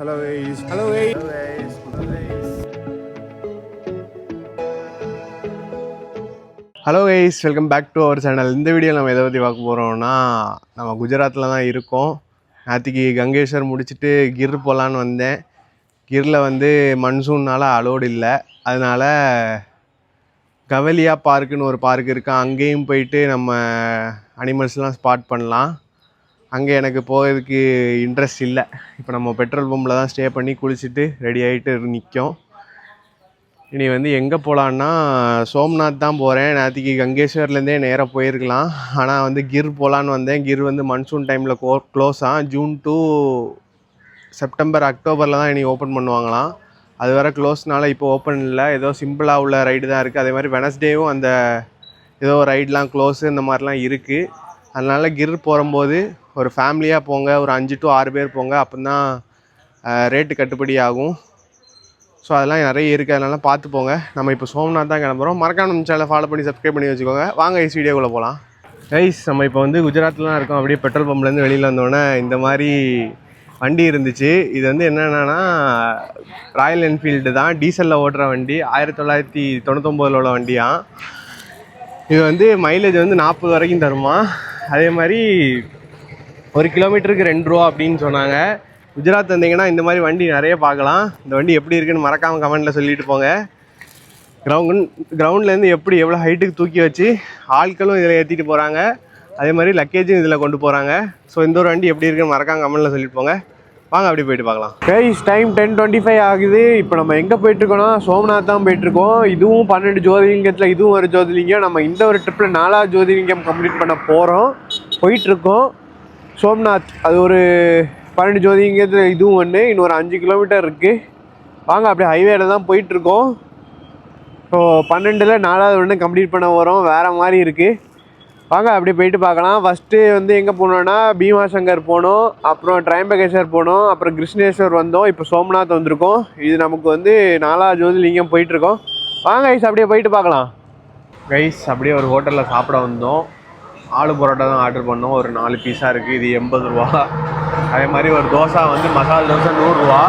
Hello guys. Hello guys. Hello hello guys welcome back to our channel இந்த video நம்ம எதை பற்றி பார்க்க போகிறோம்னா நம்ம குஜராத்தில் தான் இருக்கோம். நேற்றுக்கு கங்கேஸ்வர் முடிச்சுட்டு கிர் போகலான்னு வந்தேன். கிரில் வந்து மன்சூன்னால் அலோடு இல்லை. அதனால் கவலியா பார்க்குன்னு ஒரு பார்க் இருக்கு. அங்கேயும் போயிட்டு நம்ம அனிமல்ஸ்லாம் ஸ்பாட் பண்ணலாம். அங்கே எனக்கு போகிறதுக்கு இன்ட்ரெஸ்ட் இல்லை. இப்போ நம்ம பெட்ரோல் பம்பில் தான் ஸ்டே பண்ணி குளிச்சுட்டு ரெடி ஆகிட்டு நிற்கும் இனி வந்து எங்கே போகலான்னா சோம்நாத் தான் போகிறேன் நேற்றுக்கு கங்கேஸ்வர்லேருந்தே நேராக போயிருக்கலாம். ஆனால் வந்து கிர் போகலான்னு வந்தேன். கிர் வந்து மன்சூன் டைமில் கோ க்ளோஸாக ஜூன் டு செப்டம்பர் அக்டோபரில் தான் இனி ஓப்பன் பண்ணுவாங்களாம். அது வேறு க்ளோஸ்னால இப்போ ஓப்பன் இல்லை. ஏதோ சிம்பிளாக உள்ள ரைடு தான் இருக்குது அதே மாதிரி வெனஸ்டேவும் அந்த ஏதோ ரைட்லாம் க்ளோஸு இந்த மாதிரிலாம் இருக்குது அதனால் கிர் போகும்போது ஒரு ஃபேமிலியாக போங்க ஒரு அஞ்சு டு ஆறு பேர் போங்க அப்போ தான் ரேட்டு கட்டுப்படி ஆகும். ஸோ அதெல்லாம் நிறைய இருக்குது அதனால பார்த்து போங்க. நம்ம இப்போ சோம்நாத் தான் கிளம்புறோம். மறக்காம நம்ம சேனலை ஃபாலோ பண்ணி சப்ஸ்கிரைப் பண்ணி வச்சுக்கோங்க. வாங்க ஐஸ் வீடியோக்குள்ளே போகலாம் கைஸ் நம்ம இப்போ வந்து குஜராத்லாம் இருக்கோம். அப்படியே பெட்ரோல் பம்ப்லேருந்து வெளியில் வந்தோடனே இந்த மாதிரி வண்டி இருந்துச்சு. இது வந்து என்னென்னா ராயல் என்ஃபீல்டு தான். டீசலில் ஓட்டுற வண்டி. ஆயிரத்தி தொள்ளாயிரத்தி தொண்ணூத்தொம்போதில் உள்ள வண்டியாம் இது வந்து மைலேஜ் வந்து நாற்பது வரைக்கும் தருமா? அதே மாதிரி ஒரு கிலோமீட்டருக்கு ரெண்டு ரூபா அப்படின்னு சொன்னாங்க. குஜராத் வந்தீங்கன்னா இந்த மாதிரி வண்டி நிறைய பார்க்கலாம். இந்த வண்டி எப்படி இருக்குன்னு மறக்காமல் கமெண்ட்டில் சொல்லிட்டு போங்க. கிரவுண்ட் கிரவுண்ட்லேருந்து எப்படி எவ்வளோ ஹைட்டுக்கு தூக்கி வச்சு ஆட்களும் இதில் ஏற்றிட்டு போகிறாங்க அதே மாதிரி லக்கேஜும் இதில் கொண்டு போகிறாங்க ஸோ இந்த ஒரு வண்டி எப்படி இருக்குன்னு மறக்காம கமெண்ட்டில் சொல்லிட்டு போங்க. வாங்க அப்படி போயிட்டு பார்க்கலாம். Guys time ten twenty five ஆகுது. இப்போ நம்ம எங்கே போயிட்டுருக்கோம்னா சோம்நாத் தான் போயிட்டுருக்கோம் இதுவும் பன்னெண்டு ஜோதிலிங்கத்தில் இதுவும் ஒரு ஜோதிலிங்கம். நம்ம இந்த ஒரு ட்ரிப்பில் நாலாவது ஜோதிலிங்கம் கம்ப்ளீட் பண்ண போகிறோம் போயிட்டுருக்கோம் சோம்நாத் அது ஒரு பன்னெண்டு ஜோதிங்கிறது இதுவும் ஒன்று இன்னொரு அஞ்சு கிலோமீட்டர் இருக்குது வாங்க அப்படியே ஹைவேல தான் போயிட்டுருக்கோம். ஸோ பன்னெண்டில் நாலாவது ஒன்று கம்ப்ளீட் பண்ண வரோம் வேறு மாதிரி இருக்குது வாங்க அப்படியே போயிட்டு பார்க்கலாம். ஃபஸ்ட்டு வந்து எங்கே போனோம்னா பீமாசங்கர் போனோம் அப்புறம் ட்ரைம்பகேஸ்வர் போனோம் அப்புறம் கிருஷ்ணேஸ்வர் வந்தோம் இப்போ சோம்நாத் வந்திருக்கோம். இது நமக்கு வந்து நாலாவது ஜோதிலிங்கம் போயிட்டுருக்கோம். வாங்க ஐஸ் அப்படியே போயிட்டு பார்க்கலாம். கைஸ் அப்படியே ஒரு ஹோட்டலில் சாப்பிட வந்தோம். ஆலு பரோட்டா தான் ஆர்டர் பண்ணோம். ஒரு நாலு பீஸாக இருக்குது இது எண்பது ரூபா. அதே மாதிரி ஒரு தோசை வந்து மசாலா தோசை நூறுரூவா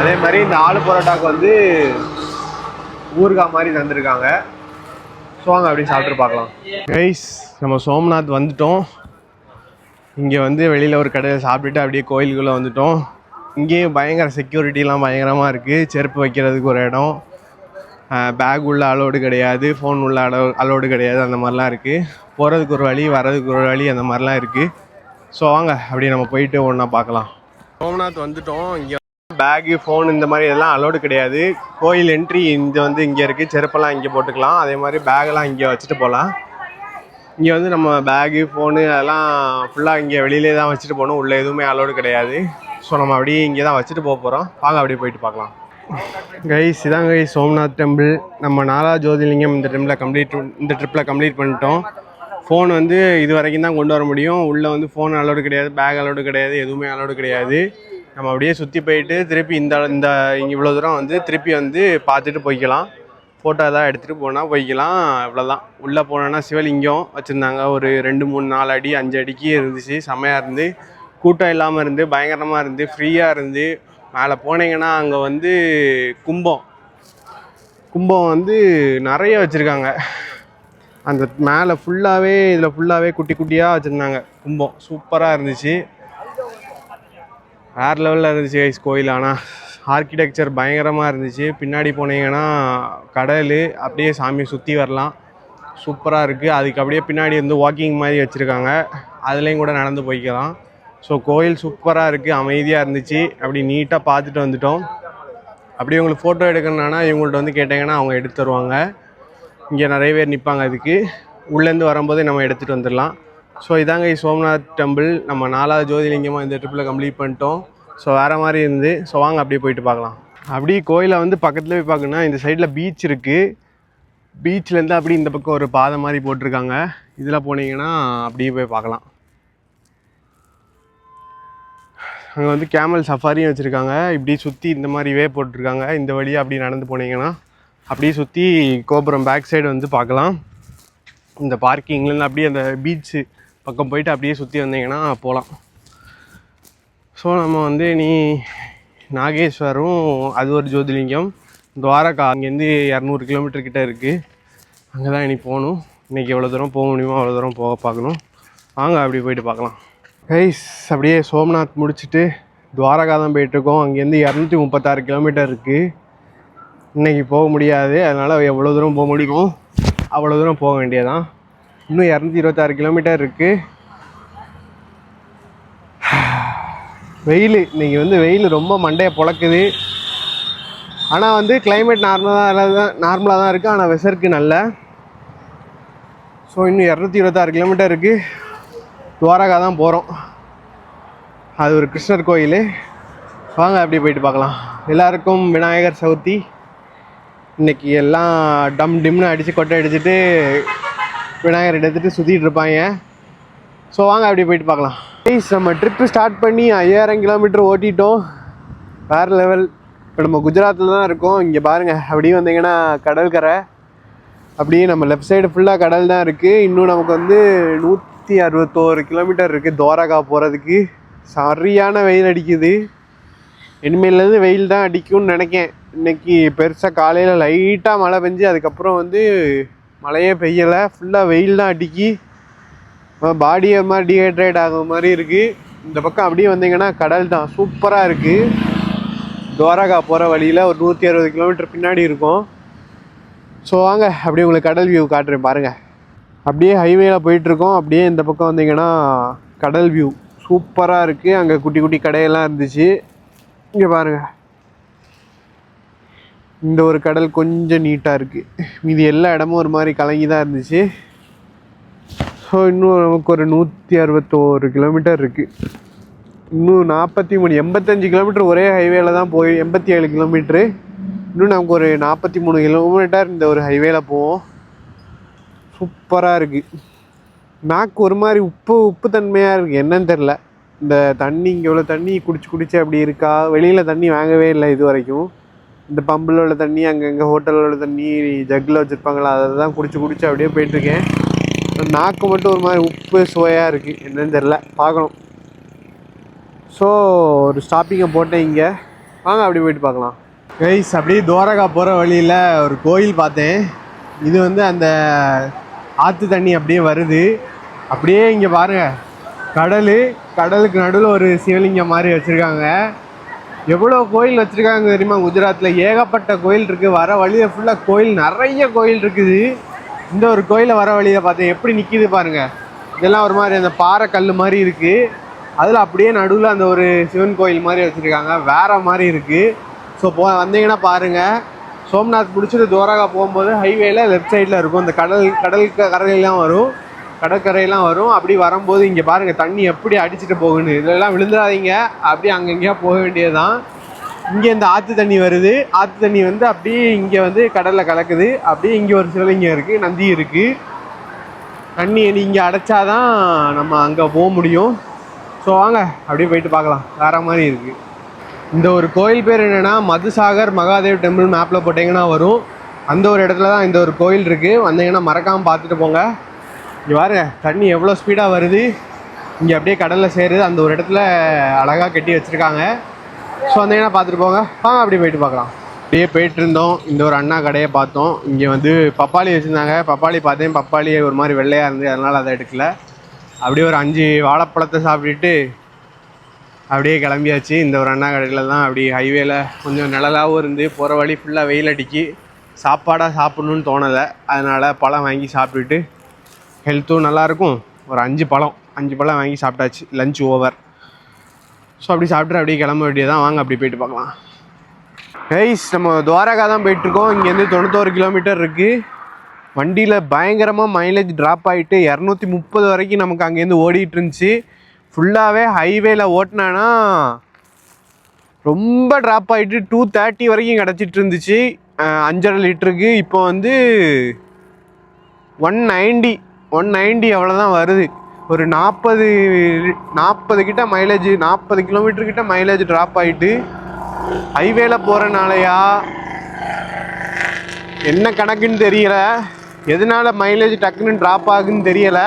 அதே மாதிரி இந்த ஆலு பரோட்டாக்கு வந்து ஊறுகாய் மாதிரி தந்திருக்காங்க. ஸோ வாங்க அப்படியே சாப்பிட்டு பார்க்கலாம். கைஸ் நம்ம சோம்நாத் வந்துட்டோம். இங்கே வந்து வெளியில் ஒரு கடையில் சாப்பிட்டுட்டு அப்படியே கோயிலுக்குள்ளே வந்துட்டோம். இங்கேயும் பயங்கர செக்யூரிட்டிலாம் பயங்கரமாக இருக்குது செருப்பு வைக்கிறதுக்கு ஒரு இடம். பேக் உள்ள அலோடு கிடையாது ஃபோன் உள்ள அலோ அலோடு கிடையாது அந்த மாதிரிலாம் இருக்குது போகிறதுக்கு ஒரு வழி வர்றதுக்கு ஒரு வழி அந்த மாதிரிலாம் இருக்குது ஸோ வாங்க அப்படியே நம்ம போயிட்டு ஒன்றா பார்க்கலாம். சோம்நாத் வந்துட்டோம். இங்கே பேகு ஃபோன் இந்த மாதிரி எல்லாம் அலோடு கிடையாது. கோயில் என்ட்ரி இங்கே வந்து இங்கே இருக்குது செருப்பெல்லாம் இங்கே போட்டுக்கலாம். அதே மாதிரி பேகெல்லாம் இங்கே வச்சுட்டு போகலாம் இங்கே வந்து நம்ம பேகு ஃபோனு அதெல்லாம் ஃபுல்லாக இங்கே வெளியிலே தான் வச்சுட்டு போகணும். உள்ளே எதுவுமே அலோடு கிடையாது. ஸோ நம்ம அப்படியே இங்கே தான் வச்சுட்டு போக போகிறோம் வாங்க அப்படியே போயிட்டு பார்க்கலாம். கைஸ் இதான் கைஸ் சோம்நாத் டெம்பிள் நம்ம நாலா ஜோதிலிங்கம் இந்த டெம்பிளில் கம்ப்ளீட் இந்த ட்ரிப்பில் கம்ப்ளீட் பண்ணிட்டோம். ஃபோன் வந்து இது வரைக்கும் தான் கொண்டு வர முடியும். உள்ளே வந்து ஃபோன் அலோடு கிடையாது பேக் அலோடு கிடையாது எதுவுமே அலோடு கிடையாது. நம்ம அப்படியே சுற்றி போயிட்டு திருப்பி இந்த இந்த இங்கே இவ்வளோ தூரம் வந்து திருப்பி வந்து பார்த்துட்டு போய்க்கலாம். ஃபோட்டோ எதாவது எடுத்துகிட்டு போனால் போய்க்கலாம். இவ்வளோதான் உள்ளே போனோன்னா சிவலிங்கம் வச்சுருந்தாங்க. ஒரு ரெண்டு மூணு நாலு அடி அஞ்சு அடிக்கு இருந்துச்சு. செம்மையாக இருந்து. கூட்டம் இல்லாமல் இருந்து பயங்கரமாக இருந்து ஃப்ரீயாக இருந்து மேலே போனீங்கன்னா அங்கே வந்து கும்பம். கும்பம் வந்து நிறைய வச்சுருக்காங்க. அந்த மேலே ஃபுல்லாகவே இதில் ஃபுல்லாகவே குட்டி குட்டியாக வச்சுருந்தாங்க. கும்பம் சூப்பராக இருந்துச்சு. வேறு லெவலில் இருந்துச்சு ஐஸ் கோயில். ஆனால் ஆர்கிடெக்சர் பயங்கரமாக இருந்துச்சு. பின்னாடி போனீங்கன்னா கடல் அப்படியே சாமியை சுற்றி வரலாம். சூப்பராக இருக்குது அதுக்கு அப்படியே பின்னாடி வந்து வாக்கிங் மாதிரி வச்சுருக்காங்க. அதுலேயும் கூட நடந்து போய்க்கலாம். ஸோ கோயில் சூப்பராக இருக்குது அமைதியாக இருந்துச்சு. அப்படி நீட்டாக பார்த்துட்டு வந்துட்டோம். அப்படி உங்களுக்கு ஃபோட்டோ எடுக்கணுன்னா இவங்கள்ட்ட வந்து கேட்டிங்கன்னா அவங்க எடுத்து தருவாங்க. இங்கே நிறைய பேர் நிற்பாங்க அதுக்கு. உள்ளேருந்து வரும்போதே நம்ம எடுத்துகிட்டு வந்துடலாம். ஸோ இதாங்க சோம்நாத் டெம்பிள் நம்ம நாலாவது ஜோதிலிங்கமாக இந்த ட்ரிப்பில் கம்ப்ளீட் பண்ணிட்டோம். ஸோ வேறு மாதிரி இருந்து. ஸோ வாங்க அப்படியே போயிட்டு பார்க்கலாம். அப்படியே கோயிலை வந்து பக்கத்தில் போய் பார்க்கணுன்னா இந்த சைடில் பீச் இருக்குது பீச்லேருந்து அப்படி இந்த பக்கம் ஒரு பாதை மாதிரி போட்டிருக்காங்க. இதில் போனீங்கன்னா அப்படியே போய் பார்க்கலாம். அங்கே வந்து கேமல் சஃபாரியும் வச்சுருக்காங்க. இப்படி சுற்றி இந்த மாதிரி வே போட்டிருக்காங்க. இந்த வழியாக அப்படி நடந்து போனீங்கன்னா அப்படியே சுற்றி கோபுரம் பேக் சைடு வந்து பார்க்கலாம். இந்த பார்க்கிங்லேருந்து அப்படியே அந்த பீச்சு பக்கம் போயிட்டு அப்படியே சுற்றி வந்தீங்கன்னா போகலாம் ஸோ நம்ம வந்து நீ நாகேஸ்வரம் அது ஒரு ஜோதிலிங்கம் துவாரகா அங்கேருந்து இரநூறு கிலோமீட்டர் கிட்ட இருக்குது அங்கே தான் இனி போகணும். இன்றைக்கி எவ்வளோ தூரம் போக முடியுமோ அவ்வளோ தூரம் போக பார்க்கணும். வாங்க அப்படி போயிட்டு பார்க்கலாம். கைஸ் அப்படியே சோம்நாத் முடிச்சுட்டு துவாரகா தான் போயிட்டுருக்கோம். அங்கேருந்து இரநூத்தி முப்பத்தாறு கிலோமீட்டர் இருக்குது இன்றைக்கி போக முடியாது. அதனால் எவ்வளோ தூரம் போக முடியுமோ அவ்வளோ தூரம் போக வேண்டியதான் இன்னும் இரநூத்தி இருபத்தாறு கிலோமீட்டர் இருக்குது வெயில் இன்றைக்கி வந்து வெயில் ரொம்ப மண்டையை பொழக்குது. ஆனால் வந்து கிளைமேட் நார்மலாக தான் நார்மலாக தான் இருக்குது ஆனால் வெசருக்கு நல்ல. ஸோ இன்னும் இரநூத்தி இருபத்தாறு கிலோமீட்டர் இருக்குது துவாரகா தான் போகிறோம் அது ஒரு கிருஷ்ணர் கோயில். வாங்க அப்படி போயிட்டு பார்க்கலாம். எல்லாருக்கும் விநாயகர் சவுத்தி இன்னைக்கு எல்லாம் டம் டிம்னு அடித்து கொட்டை அடிச்சுட்டு விநாயகர் எடுத்துகிட்டு சுற்றிட்டு இருப்பாங்க. ஸோ வாங்க அப்படி போயிட்டு பார்க்கலாம். ப்ளீஸ் நம்ம ட்ரிப்பு ஸ்டார்ட் பண்ணி ஐயாயிரம் கிலோமீட்டர் ஓட்டிட்டோம். வேறு லெவல் இப்போ நம்ம குஜராத்தில் தான் இருக்கோம். இங்கே பாருங்கள் அப்படியே வந்தீங்கன்னா கடற்கரை அப்படியே நம்ம லெஃப்ட் சைடு ஃபுல்லாக கடல் தான் இருக்குது இன்னும் நமக்கு வந்து நூற்றி அறுபத்தோரு கிலோமீட்டர் இருக்குது துவாரகா போகிறதுக்கு சரியான வெயில் அடிக்குது. இனிமேலேருந்து வெயில் தான் அடிக்கும்னு நினைக்கேன். இன்னைக்கு பெருசாக காலையில் லைட்டாக மழை பெஞ்சு அதுக்கப்புறம் வந்து மழையே பெய்யலை. ஃபுல்லாக வெயில் தான் அடிக்கி. பாடி ஒரு மாதிரி டீஹைட்ரேட் ஆகுற மாதிரி இருக்குது இந்த பக்கம் அப்படியே வந்தீங்கன்னா கடல் தான். சூப்பராக இருக்குது துவாரகா போகிற வழியில் ஒரு நூற்றி அறுபது கிலோமீட்டர் பின்னாடி இருக்கும். ஸோ வாங்க அப்படியே உங்களுக்கு கடல் வியூ காட்டுறேன். பாருங்கள் அப்படியே ஹைவேல போயிட்டுருக்கோம். அப்படியே இந்த பக்கம் வந்தீங்கன்னா கடல் வியூ சூப்பராக இருக்குது அங்கே குட்டி குட்டி கடையெல்லாம் இருந்துச்சு. இங்கே பாருங்கள் இந்த ஒரு கடல் கொஞ்சம் நீட்டாக இருக்குது மீதி எல்லா இடமும் ஒரு மாதிரி கலங்கி தான் இருந்துச்சு. ஸோ இன்னும் நமக்கு ஒரு நூற்றி அறுபத்தோரு கிலோமீட்டர் இருக்குது இன்னும் நாற்பத்தி மூணு எண்பத்தஞ்சு கிலோமீட்டர் ஒரே ஹைவேல தான் போய் எண்பத்தி ஏழு கிலோமீட்ரு இன்னும் நமக்கு ஒரு நாற்பத்தி மூணு கிலோமீட்டர் இந்த ஒரு ஹைவேல போவோம். சூப்பராக இருக்குது நாக்கு ஒரு மாதிரி உப்பு உப்பு தன்மையாக இருக்குது என்னன்னு தெரில இந்த தண்ணி இங்கே உள்ள தண்ணி குடிச்சு குடிச்சு அப்படி இருக்கா? வெளியில் தண்ணி வாங்கவே இல்லை இது வரைக்கும். இந்த பம்பில் உள்ள தண்ணி அங்கங்கே ஹோட்டலில் உள்ள தண்ணி ஜக்கில் வச்சுருப்பாங்களா? அதை தான் குடிச்சு குடிச்சு அப்படியே போயிட்டுருக்கேன். நாக்கு மட்டும் ஒரு மாதிரி உப்பு சுவையாக இருக்குது என்னன்னு தெரில பார்க்கணும். ஸோ ஒரு ஸ்டாப்பிங்கை போட்டேன் இங்கே. வாங்க அப்படி போயிட்டு பார்க்கலாம். கைஸ் அப்படியே தோரகா போகிற வழியில் ஒரு கோயில் பார்த்தேன். இது வந்து அந்த ஆற்று தண்ணி அப்படியே வருது. அப்படியே இங்கே பாருங்கள் கடல் கடலுக்கு நடுவில் ஒரு சிவலிங்கம் மாதிரி வச்சுருக்காங்க. எவ்வளோ கோயில் வச்சுருக்காங்க தெரியுமா குஜராத்தில் ஏகப்பட்ட கோயில் இருக்குது வர வழியில் ஃபுல்லாக கோயில் நிறைய கோயில் இருக்குது. இந்த ஒரு கோயிலில் வர வழியில் பார்த்தேன் எப்படி நிற்கிது பாருங்கள் இதெல்லாம் ஒரு மாதிரி அந்த பாறை கல் மாதிரி இருக்குது அதில் அப்படியே நடுவில் அந்த ஒரு சிவன் கோயில் மாதிரி வச்சுருக்காங்க. வேறு மாதிரி இருக்குது ஸோ போ வந்தீங்கன்னா பாருங்கள் சோம்நாத் பிடிச்சிட்டு துவாரகா போகும்போது ஹைவேல லெஃப்ட் சைடில் இருக்கும். இந்த கடல் கடல் க- கரையெல்லாம் வரும். கடற்கரையெல்லாம் வரும். அப்படி வரும்போது இங்கே பாருங்கள் தண்ணி எப்படி அடிச்சுட்டு போகுன்னு. இதெல்லாம் விழுந்துடாதீங்க. அப்படியே அங்கங்கேயா போக வேண்டியதுதான். இங்கே இந்த ஆற்று தண்ணி வருது. ஆற்று தண்ணி வந்து அப்படியே இங்கே வந்து கடலில் கலக்குது. அப்படியே இங்கே ஒரு சிவலிங்கம் இருக்குது நந்தி இருக்குது தண்ணி இங்கே அடைச்சாதான் நம்ம அங்கே போக முடியும். ஸோ வாங்க அப்படியே போயிட்டு பார்க்கலாம். வேற மாதிரி இருக்குது இந்த ஒரு கோயில் பேர் என்னென்னா மதுசாகர் மகாதேவ் டெம்பிள் மேப்பில் போட்டிங்கன்னா வரும். அந்த ஒரு இடத்துல தான் இந்த ஒரு கோயில் இருக்குது வந்தீங்கன்னா மறக்காமல் பார்த்துட்டு போங்க. இங்கே பாருங்க தண்ணி எவ்வளோ ஸ்பீடாக வருது. இங்கே அப்படியே கடலில் சேருது. அந்த ஒரு இடத்துல அழகாக கட்டி வச்சுருக்காங்க. ஸோ வந்தீங்கன்னா பார்த்துட்டு போங்க. வாங்க அப்படியே போயிட்டு பார்க்கலாம். அப்படியே போயிட்டு இருந்தோம். இந்த ஒரு அண்ணா கடையை பார்த்தோம். இங்கே வந்து பப்பாளி வச்சுருந்தாங்க. பப்பாளி பார்த்தேன். பப்பாளி ஒரு மாதிரி வெள்ளையாக இருந்து அதனால் அதை எடுக்கல. அப்படியே ஒரு அஞ்சு வாழைப்பழத்தை சாப்பிட்டுட்டு அப்படியே கிளம்பியாச்சு. இந்த ஒரு அண்ணா கடையில் தான் அப்படி ஹைவேல கொஞ்சம் நிழலாகவும் இருந்து போகிற வழி ஃபுல்லாக வெயில் அடிக்கி சாப்பாடாக சாப்பிட்ணுன்னு தோணலை. அதனால் பழம் வாங்கி சாப்பிட்டுட்டு ஹெல்த்தும் நல்லாயிருக்கும் ஒரு அஞ்சு பழம் அஞ்சு பழம் வாங்கி சாப்பிட்டாச்சு. லஞ்ச் ஓவர் ஸோ அப்படி சாப்பிட்டு அப்படியே கிளம்ப வேண்டியதான் வாங்க அப்படி போயிட்டு பார்க்கலாம். கைஸ் நம்ம துவாரகா தான் போயிட்டுருக்கோம் இங்கேருந்து தொண்ணூத்தோரு கிலோமீட்டர் இருக்குது வண்டியில் பயங்கரமாக மைலேஜ் ட்ராப் ஆகிட்டு இரநூத்தி முப்பது வரைக்கும் நமக்கு அங்கேருந்து ஓடிட்டு இருந்துச்சு. ஃபுல்லாகவே ஹைவேல ஓட்டினானா ரொம்ப ட்ராப் ஆகிட்டு டூ தேர்ட்டி வரைக்கும் கிடச்சிட்டு இருந்துச்சு அஞ்சரை லிட்டருக்கு. இப்போ வந்து ஒன் நைன்டி ஒன் நைன்டி அவ்வளோதான் வருது. ஒரு நாற்பது நாற்பது கிட்ட மைலேஜ் நாற்பது கிலோமீட்டர் கிட்ட மைலேஜ் ட்ராப் ஆகிட்டு ஹைவேல போகிறனாலயா என்ன கணக்குன்னு தெரியல. எதனால மைலேஜ் டக்குன்னு ட்ராப் ஆகுன்னு தெரியலை.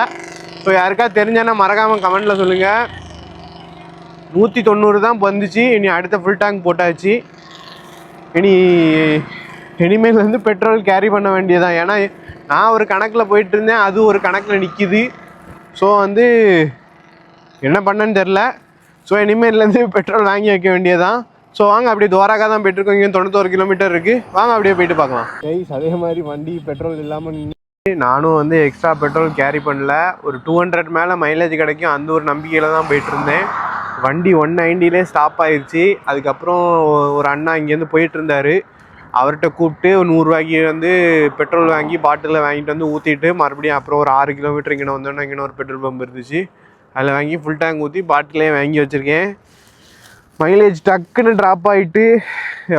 ஸோ யாருக்கா தெரிஞ்சேன்னா மறக்காமல் கமெண்ட்டில் சொல்லுங்கள் நூற்றி தொண்ணூறு தான் வந்துச்சு. இனி அடுத்த ஃபுல் டேங்க் போட்டாச்சு. இனி இனிமேல் வந்து பெட்ரோல் கேரி பண்ண வேண்டியதான் ஏன்னா நான் ஒரு கணக்கில் போயிட்டு இருந்தேன் அது ஒரு கணக்கில் நிற்கிது ஸோ வந்து என்ன பண்ணேன்னு தெரில ஸோ இனிமேல்லேருந்து பெட்ரோல் வாங்கி வைக்க வேண்டியதான் ஸோ வாங்க அப்படியே துவாராக தான் போயிட்டுருக்கோம் இங்கே தொண்ணூத்தோரு கிலோமீட்டர் இருக்குது வாங்க அப்படியே போயிட்டு பார்க்கலாம். கைஸ் அதே மாதிரி வண்டி பெட்ரோல் இல்லாமல் நின்று நானும் வந்து எக்ஸ்ட்ரா பெட்ரோல் கேரி பண்ணல. ஒரு டூ ஹண்ட்ரட் மேலே மைலேஜ் கிடைக்கும். அந்த ஒரு நம்பிக்கையில் தான் போயிட்டு இருந்தேன் வண்டி ஒன் நைன்டிலே ஸ்டாப் ஆயிடுச்சு அதுக்கப்புறம் ஒரு அண்ணா இங்கேருந்து போயிட்டுருந்தாரு. அவர்கிட்ட கூப்பிட்டு ஒரு நூறுரூவாய்க்கு வந்து பெட்ரோல் வாங்கி பாட்டிலில் வாங்கிட்டு வந்து ஊற்றிட்டு மறுபடியும் அப்புறம் ஒரு ஆறு கிலோமீட்டர் இங்கே வந்தோன்னா இங்கே ஒரு பெட்ரோல் பம்ப் இருந்துச்சு. அதில் வாங்கி ஃபுல் டேங்க் ஊற்றி பாட்டிலே வாங்கி வச்சுருக்கேன். மைலேஜ் டக்குன்னு ட்ராப் ஆகிட்டு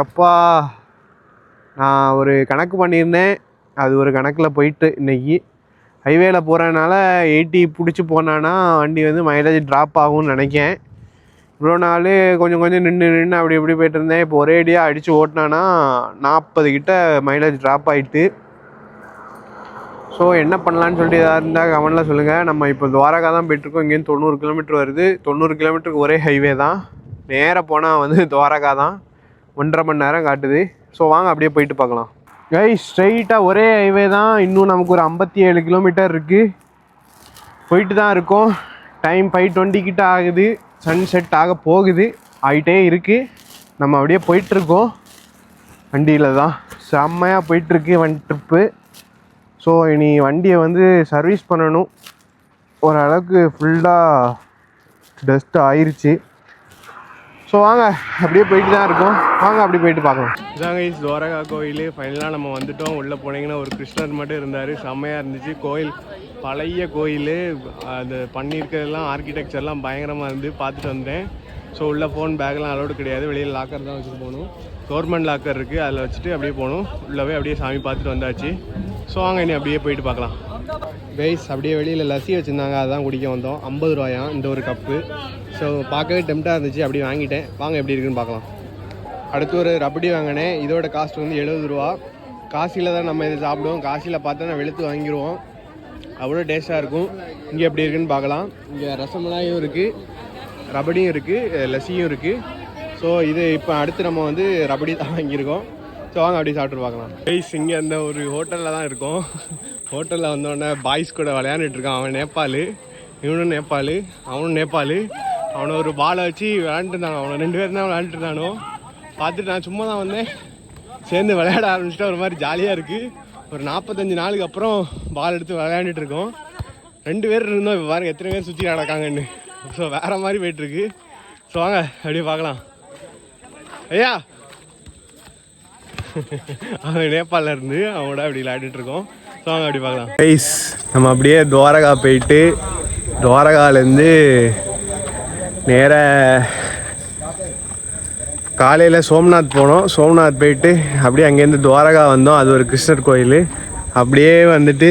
அப்பா நான் ஒரு கணக்கு பண்ணியிருந்தேன். அது ஒரு கணக்கில் போயிட்டு இன்னைக்கு ஹைவேல போகிறனால எயிட்டி பிடிச்சி போனான்னா வண்டி வந்து மைலேஜ் ட்ராப் ஆகும்னு நினைக்கேன் இவ்வளோ நாள் கொஞ்சம் கொஞ்சம் நின்று நின்று அப்படி இப்படி போயிட்டு இருந்தேன். இப்போ ஒரேடியாக அடித்து ஓட்டினான்னா நாற்பது கிட்ட மைலேஜ் ட்ராப் ஆகிட்டு ஸோ என்ன பண்ணலான்னு சொல்லிட்டு எதாவது இருந்தால் கவனில் சொல்லுங்கள் நம்ம இப்போ துவாரகா தான் போயிட்டுருக்கோம். இங்கேருந்து தொண்ணூறு கிலோமீட்டர் வருது. தொண்ணூறு கிலோமீட்டருக்கு ஒரே ஹைவே தான். நேராக போனால் வந்து துவாரகா தான். ஒன்றரை மணி நேரம் காட்டுது. ஸோ வாங்க அப்படியே போயிட்டு பார்க்கலாம். கை ஸ்ட்ரைட்டாக ஒரே ஹைவே தான். இன்னும் நமக்கு ஒரு ஐம்பத்தி ஏழு கிலோமீட்டர் இருக்குது போயிட்டு தான் இருக்கோம். டைம் ஃபைவ் டுவெண்ட்டி கிட்ட ஆகுது. சன் செட் ஆக போகுது. ஆகிட்டே இருக்குது நம்ம அப்படியே போயிட்டுருக்கோம் வண்டியில் தான். செம்மையாக போயிட்டுருக்கு வண்டி ட்ரிப்பு ஸோ இனி வண்டியை வந்து சர்வீஸ் பண்ணணும். ஓரளவுக்கு ஃபுல்லாக டஸ்ட் ஆயிடுச்சு ஸோ வாங்க அப்படியே போயிட்டு தான் இருக்கும். வாங்க அப்படியே போயிட்டு பார்க்கலாம். இதாங்க இஸ் துவாரகா கோயில். ஃபைனலாக நம்ம வந்துட்டோம். உள்ளே போனீங்கன்னா ஒரு கிருஷ்ணர் மட்டும் இருந்தார். செம்மையாக இருந்துச்சு. கோயில் பழைய கோயில். அது பண்ணியிருக்கிறதெல்லாம் ஆர்கிடெக்சர்லாம் பயங்கரமாக இருந்து பார்த்துட்டு வந்தேன். ஸோ உள்ள ஃபோன் பேக்லாம் அலோடு கிடையாது. வெளியில் லாக்கர் தான் வச்சுட்டு போகணும். கவர்மெண்ட் லாக்கர் இருக்குது அதில் வச்சுட்டு அப்படியே போகணும். உள்ளவே அப்படியே சாமி பார்த்துட்டு வந்தாச்சு. ஸோ வாங்க இனி அப்படியே போயிட்டு பார்க்கலாம். பேய்ஸ் அப்படியே வெளியில் லஸ்ஸி வச்சுருந்தாங்க. அதான் குடிக்க வந்தோம். ஐம்பது ரூபாயாம் இந்த ஒரு கப்பு. ஸோ பார்க்கவே டெம்ட்டாக இருந்துச்சு. அப்படியே வாங்கிட்டேன். வாங்க எப்படி இருக்குன்னு பார்க்கலாம். அடுத்து ஒரு ரப்படி வாங்கினேன். இதோட காஸ்ட் வந்து எழுபது ரூபா. காசியில் தான் நம்ம இதை சாப்பிடுவோம். காசியில் பார்த்தா வெளுத்து வாங்கிடுவோம் அவ்வளோ டேஸ்ட்டாக இருக்கும். இங்கே எப்படி இருக்குன்னு பார்க்கலாம். இங்கே ரசமலாயும் இருக்குது ரபடியும் இருக்குது லஸ்ஸியும் இருக்குது ஸோ இது இப்போ அடுத்து நம்ம வந்து ரபடி தான் வாங்கியிருக்கோம். ஸோ வாங்க அப்படியே சாப்பிட்டு பார்க்கலாம். கைஸ் இங்கே அந்த ஒரு ஹோட்டலில் தான் இருக்கோம். ஹோட்டலில் வந்தோடனே பாய்ஸ் கூட விளையாண்டுட்டு இருக்கான். அவன் நேபாளு. இவனும் நேபாளு. அவனும் நேபாளு. அவனை ஒரு பாலை வச்சு விளையாண்டுட்டு அவனை ரெண்டு பேரும் தான் விளையாண்டுருந்தானோ பார்த்துட்டு நான் சும்மா தான் வந்தேன். சேர்ந்து விளையாட ஆரம்பிச்சுட்டு ஒரு மாதிரி ஜாலியாக இருக்குது ஒரு நாற்பத்தஞ்சு நாளுக்கு அப்புறம் பால் எடுத்து விளையாண்டுட்டு இருக்கோம். ரெண்டு பேர் இருந்தோம். இப்போ பாருங்க எத்தனை பேர் சுற்றி நடக்காங்கன்னு. ஸோ வேறு மாதிரி போயிட்டுருக்கு ஸோ வாங்க அப்படியே பார்க்கலாம். ஐயா. அவன் நேபாளில் இருந்து அவனோட அப்படி விளையாடிட்டு இருக்கோம். ஸோ வாங்க அப்படி பார்க்கலாம். ஐஸ் நம்ம அப்படியே துவாரகா போயிட்டு துவாரகாலேருந்து நேர காலையில் சோம்நாத் போனோம். சோம்நாத் போயிட்டு அப்படியே அங்கேருந்து துவாரகா வந்தோம். அது ஒரு கிருஷ்ணர் கோயில். அப்படியே வந்துட்டு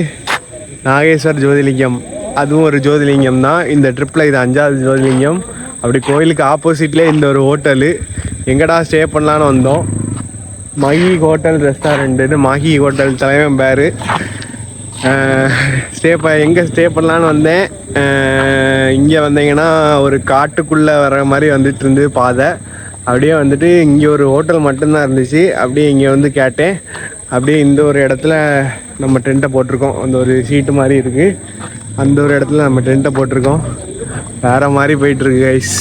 நாகேஸ்வர் ஜோதிலிங்கம். அதுவும் ஒரு ஜோதிலிங்கம் தான். இந்த ட்ரிப்பில் இது அஞ்சாவது ஜோதிலிங்கம். அப்படி கோயிலுக்கு ஆப்போசிட்லேயே இந்த ஒரு ஹோட்டலு எங்கடா ஸ்டே பண்ணலான்னு வந்தோம். மகி ஹோட்டல் ரெஸ்டாரண்ட்டுன்னு மகி ஹோட்டல் தலைவன் பேர். ஸ்டே ப எங்கே ஸ்டே பண்ணலான்னு வந்தேன். இங்கே வந்தீங்கன்னா ஒரு காட்டுக்குள்ளே வர மாதிரி வந்துட்டு இருந்து பாதை. அப்படியே வந்துட்டு இங்கே ஒரு ஹோட்டல் மட்டும்தான் இருந்துச்சு. அப்படியே இங்கே வந்து கேட்டேன். அப்படியே இந்த ஒரு இடத்துல நம்ம டென்ட்டை போட்டிருக்கோம். அந்த ஒரு சீட்டு மாதிரி இருக்குது அந்த ஒரு இடத்துல நம்ம டென்ட்டை போட்டிருக்கோம். வேறு மாதிரி போயிட்டுருக்கு கைஸ்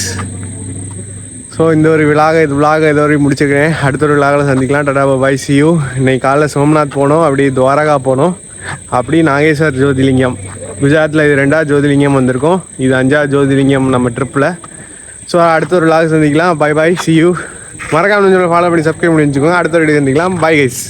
ஸோ இந்த ஒரு விழாக இது விழாக இது வரையும் முடிச்சுக்கிறேன். அடுத்த ஒரு விழாவில் சந்திக்கலாம். டடா பாய் சியூ இன்னைக்கு காலைல சோம்நாத் போனோம் அப்படி துவாரகா போனோம். அப்படி நாகேஸ்வர் ஜோதிலிங்கம். குஜராத்தில் இது ரெண்டாவது ஜோதிலிங்கம் வந்திருக்கோம். இது அஞ்சாவது ஜோதிலிங்கம் நம்ம ட்ரிப்பில் ஸோ அடுத்த ஒரு விழாக சந்திக்கலாம். பை பாய் சி யூ மறக்காம ஃபாலோ பண்ணி சப்ஸ்கிரைப் பண்ணி வச்சுக்கோங்க. அடுத்த ஒரு சந்திக்கலாம். Bye guys